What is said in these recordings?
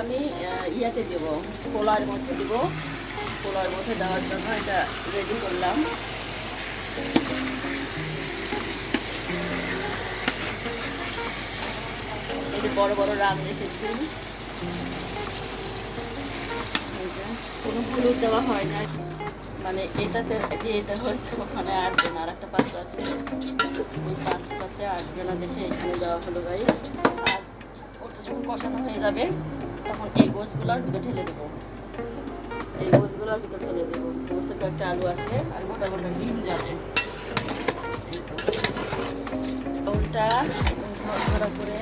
আমি ইয়াতে দেব, পোলার মধ্যে দেব। পোলার মধ্যে দেওয়ার জন্য এটা রেডি করলাম। যে বড় বড় রাম রেখেছি কোনো হলুদ দেওয়া হয় না। মানে এটাতে এটা হয়েছে, ওখানে আটবে না আর একটা পাত্র আছে। ওই পাত্রটাতে আটবে না দেখে এখানে দেওয়া হলো গাই আর ওটা যখন কষানো হয়ে যাবে তখন এই গোছগুলোর ভিতরে ঢেলে দেবো। এই গোছগুলোর ভিতরে ঢেলে দেবো। গোছের কয়েকটা আলু আছে আর গোটা গোটা ডিম যাবে। ওটা ধরা করে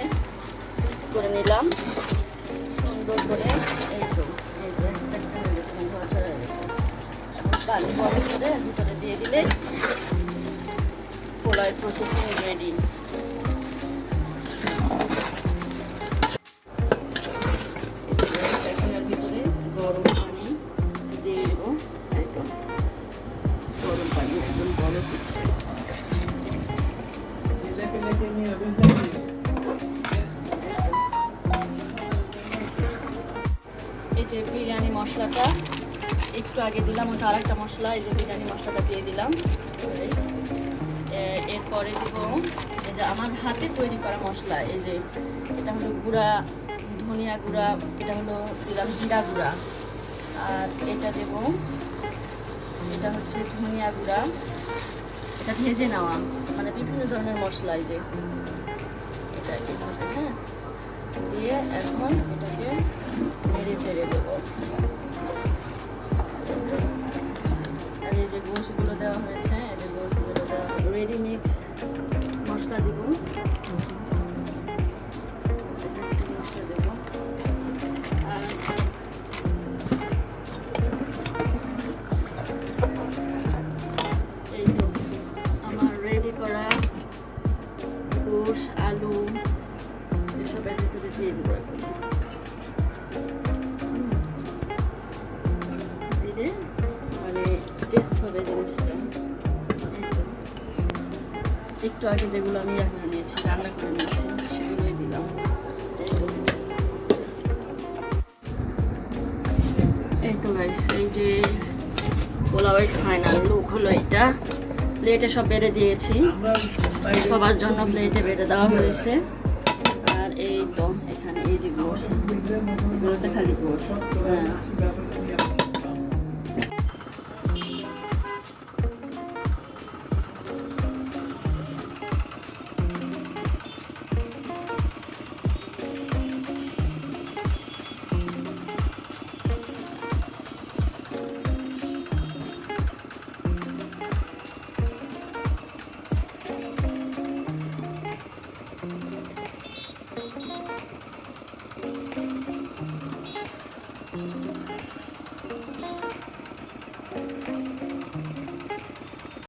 করে নিলাম। সুন্দর করে এই তো, এই যে একটা গেছে গেছে। করে ভিতরে দিয়ে দিলে পোলার প্রসেসিং রেডি এই যে বিরিয়ানি মশলাটা, একটু আগে দিলাম, ওটা আরেকটা মশলা, এই যে বিরিয়ানি মশলাটা দিয়ে দিলাম। এরপরে দিব এই যে আমার হাতে তৈরি করা মশলা, এই যে এটা হলো গুঁড়া, ধনিয়া গুঁড়া, এটা হলো দিলাম জিরা গুঁড়া। আর এটা দেব, এটা হচ্ছে ধনিয়া গুঁড়া। এটা ভেজে নেওয়া। মানে বিভিন্ন ধরনের মশলা যে, এটা এইভাবে হ্যাঁ? দিয়ে এখন এটাকে নেড়ে চেড়ে দেবো। আর এই যে গোশগুলো দেওয়া হয়েছে, এই যে গোশগুলো দেওয়া রেডি মিক্স মশলা দিব হবে জিনিসটা। একটু আগে যেগুলো আমি ইয়া করে নিয়েছি, রান্না করে নিয়েছি, সেগুলোই দিলাম। এই তো। গাইস এই যে পোলাওয়ের ফাইনাল লুক হলো এটা। প্লেটে সব বেড়ে দিয়েছি। সবার জন্য প্লেটে বেড়ে দেওয়া হয়েছে। আর এই তো, এখানে এই যে গোস এগুলোতে খালি গোস হ্যাঁ।